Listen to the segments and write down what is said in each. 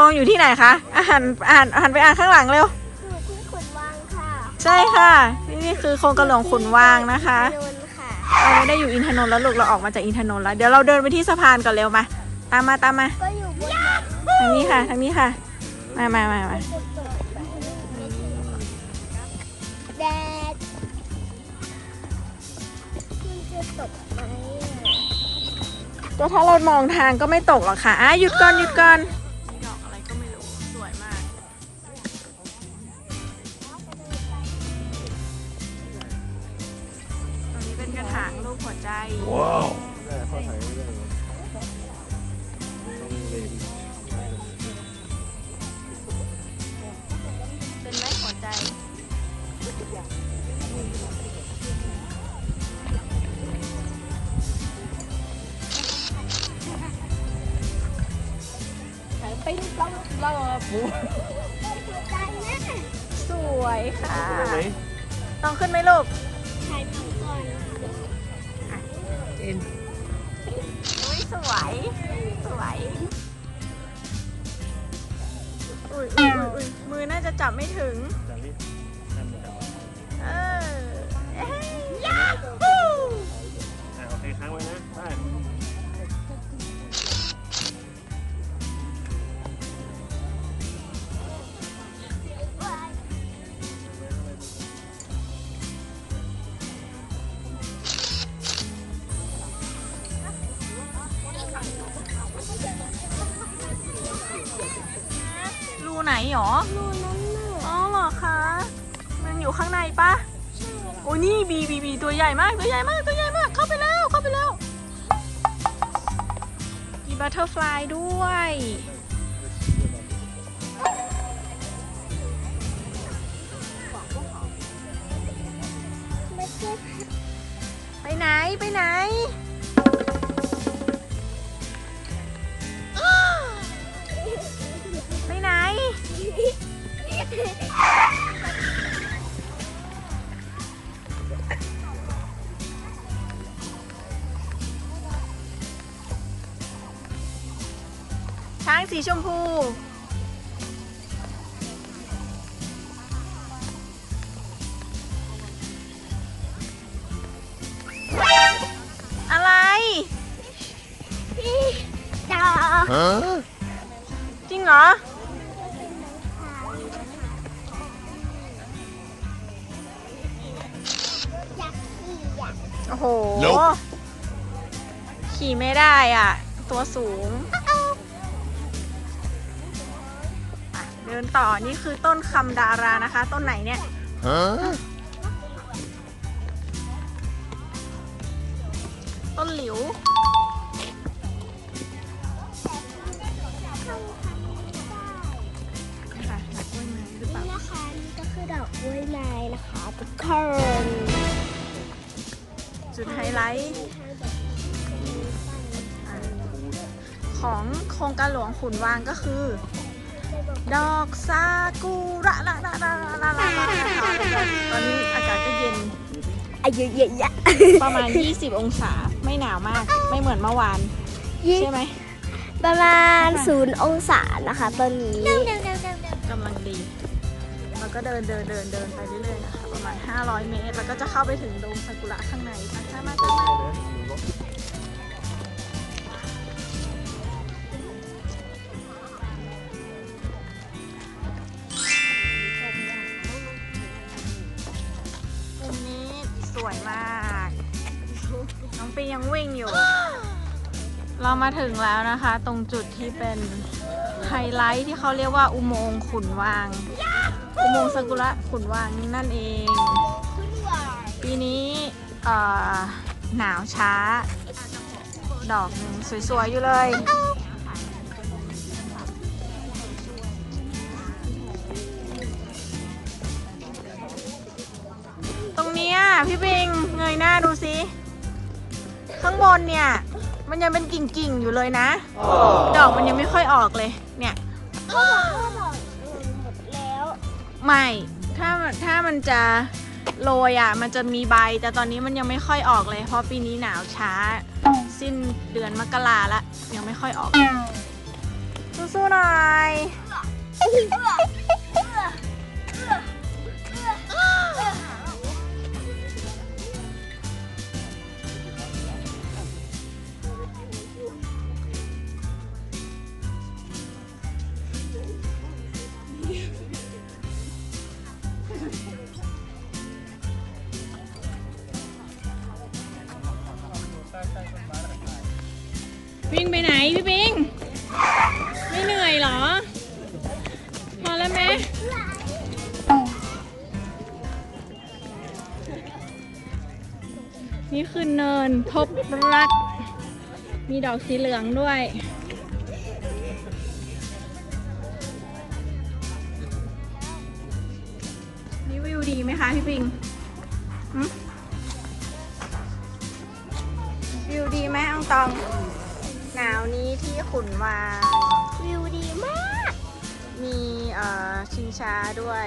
ลงอยู่ที่ไหนคะอาหารอ่านอ่านไปอ่านข้างหลังเร็ว อยู่ที่ขุนวางค่ะใช่ค่ะ นี่คือโครงกระหลวงขุนวางนะคะอินทนนท์ค่ะเราไม่ได้อยู่อินทนนท์แล้วลูกเราออกมาจากอินทนนท์แล้ว เดี๋ยวเราเดินไปที่สะพานก่อนเร็วมาตามมาตามมาก็อยู่บนทางนี้ค่ะทางนี้ค่ะ มามามามาแดดมันจะตกไหมอะ ก็ถ้าเรามองทางก็ไม่ตกหรอกค่ะอะหยุดก่อนหยุดก่อน สวยค่ะ ได้ไหมต้องขึ้นไหมลูกถ่ายผังก่อนเอ็นอุ้ยสวย สวยอุ้ยอุ้ยอุ้ยอุ้ยมือน่าจะจับไม่ถึงจากนี้นั่นครับเออเอ้ยอ่าโอเคค้างไว้นะ หนหรอรูนั้นน่ะอ๋อเหรอคะ มันอยู่ข้างในปะโอ้นี่บีบีบีตัวใหญ่มากตัวใหญ่มากตัวใหญ่มากเข้าไปแล้วเข้าไปแล้วมีบัตเตอร์ฟลายด้วยไม่ใช่ไปไหนไปไหน สีชมพู อะไรพี่จ๋าจริงเหรอ อยากขี่อยากโอ้โหขี่ไม่ได้อะ ตัวสูง เดินต่อนี่คือต้นคำดารานะคะ ต้นไหนเนี่ยต้นหลิว ค่ะดอกกล้วยไม้หรือเปล่า นี่นะคะนี่ก็คือดอกกล้วยไม้นะคะทุกคนจุดไฮไลท์อะของโครงการหลวงขุนวางก็คือ ดอกซากุระละละละละละละละตอนนี้อากาศก็เย็นอายุเยอะประมาณ 20 องศาไม่หนาวมากไม่เหมือนเมื่อวาน ใช่ไหม ประมาณศูนย์องศานะคะ ตอนนี้กำลังดีแล้วก็เดินเดินเดินเดินไปเรื่อยๆนะคะประมาณ 500 เมตร แล้วก็จะเข้าไปถึงโดมซากุระข้างในตามมาตามม เรามาถึงแล้วนะคะ ตรงจุดที่เป็นไฮไลท์ที่เขาเรียกว่าอุโมงค์ขุนวาง อุโมงค์ซากุระขุนวางนั่นเอง ปีนี้หนาวช้า ดอกหนึ่งสวยๆ อยู่เลย ตรงเนี้ยพี่ปิงเงยหน้าดูสิ ข้างบนเนี่ย มันยังเป็นกิ่งๆอยู่เลยนะ ดอกมันยังไม่ค่อยออกเลย เนี่ยเขาบอกว่าดอกหมดแล้วไม่ ถ้าถ้ามันจะโรยอะ มันจะมีใบ แต่ตอนนี้มันยังไม่ค่อยออกเลย เพราะปีนี้หนาวช้า สิ้นเดือนมกราละ ยังไม่ค่อยออก สู้ๆหน่อย วิ่งไปไหนพี่ปิง ไม่เหนื่อยเหรอ พอแล้วไหมนี่คือเนินพบรัก มีดอกสีเหลืองด้วย นี่วิวดีไหมคะพี่ปิงวิวดีไหมอังตอง นาวนี้ที่ขุนวางวิวดีมาก มีเอ่อชิงช้าด้วย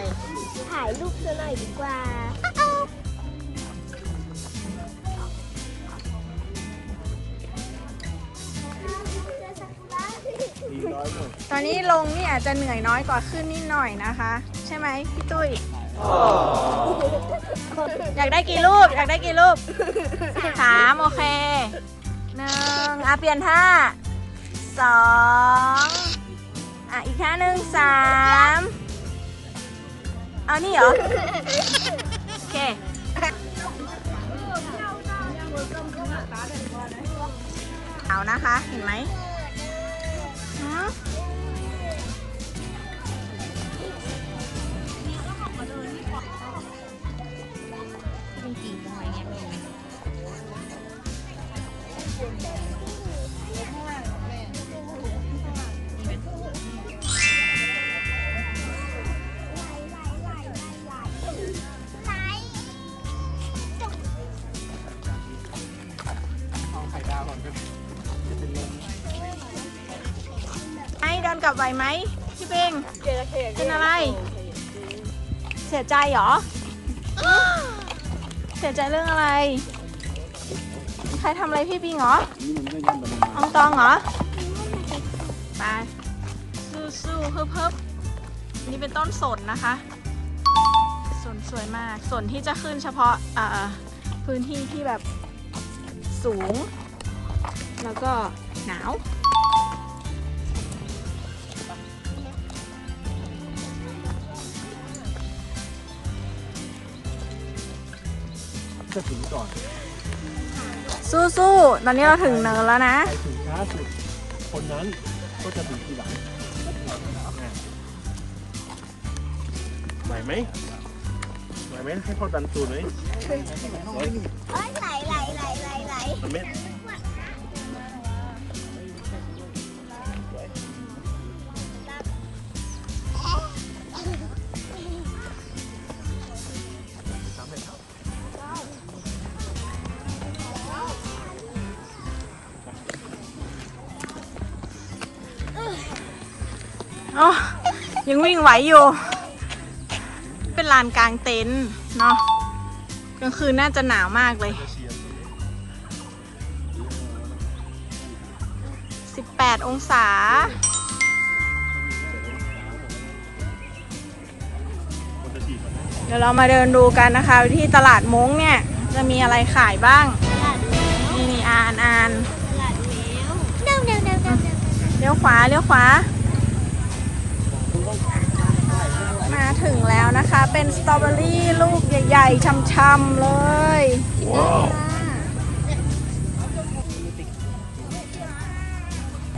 ถ่ายรูปซะหน่อยดีกว่าดีน้อยหมดตอนนี้ลงนี่อาจจะเหนื่อยน้อยกว่าขึ้นนิดหน่อยนะคะ ใช่ไหมพี่ตุ้ย อยากได้กี่รูป อยากได้กี่รูปสามโอเคหนึ่งอะเปลี่ยนท่า สองอะ อีกท่าหนึ่งสามเอานี่เหรอ โอเค เอานะคะ เห็นไหม ไข่ดาวก่อนก็จะเป็นลมไอ้เดินกลับไหวไหมพี่เป้งเป็นอะไร เสียใจเหรอ เสียใจเรื่องอะไร ใครทำอะไรพี่ปิงเหรอนี่มันก็ย่ำแบบอองตองเหรอไปสู้สู้เพิ่มเพิ่มนี่เป็นต้นสนนะคะสนสวยมากสนที่จะขึ้นเฉพาะอ่าพื้นที่ที่แบบสูง แล้วก็หนาวจะถึงก่อนสู้สู้ตอนนี้เราถึงเนินแล้วนะ ใครถึงช้าสุด คนนั้นก็จะถึงทีหลังไหวไหมไหวไหมให้พ่อดันตูดไหมไหวเอ้ยไหลไหลไหลไหลไหลมันไม่ อ๋อยังวิ่งไหวอยู่ เป็นลานกลางเต็นท์เนาะกลางคืนน่าจะหนาวมากเลยจะเชียร์18 องศาคนจะจีบมันนะเดี๋ยวเรามาเดินดูกันนะคะ ที่ตลาดมงเนี่ย จะมีอะไรขายบ้างตลาดแมวนี่นี่อ่านอ่านตลาดแมวเดินเดินเดินเดินเดินเลี้ยวขวาเลี้ยวขวา มา ถึงแล้วนะคะ เป็นสตรอเบอรี่ลูกใหญ่ๆช่ำๆเลย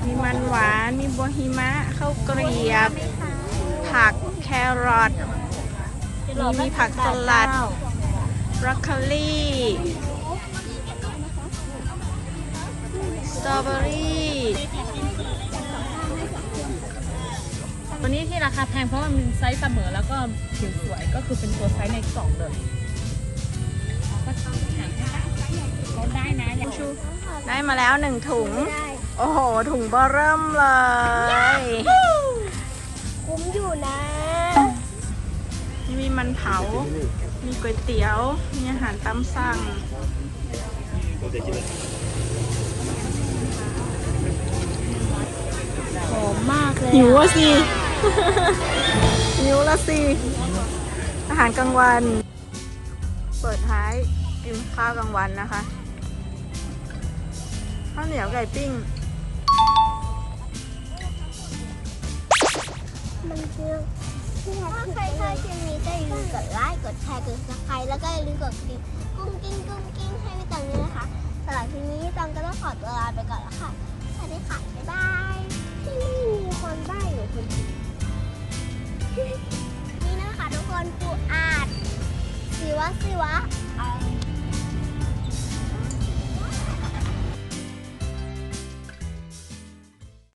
มีมันหวาน มีบัวหิมะข้าวเกรียบ ผักแครอท มีมีผักสลัดบรอกโคลีสตรอเบอรี่ ตัวนี้ที่ราคาแพงเพราะว่ามันไซส์เสมอแล้วก็ผิวสวยก็คือเป็นตัวไซส์ในกล่องเลยก็ต้องหาลดได้นะอย่างชูได้มาแล้วหนึ่งถุงได้โอ้โห ถุงเบอร์เริ่มเลย คุ้มอยู่นะนี่มีมันเผานี่มมีก๋วยเตี๋ยว มีอาหารตามสั่งหอมมากเลยหิวอะสิ หิวละสิ อาหารกลางวัน เปิดท้ายกินข้าวกลางวันนะคะข้าวเหนียวไก่ปิ้ง มันคือถ้าใครชอบคลิปนี้ก็อย่าลืมกดไลค์ กดแชร์ กดซับสไครต์แล้วก็อย่าลืมกดกระดิ่ง นี่นะค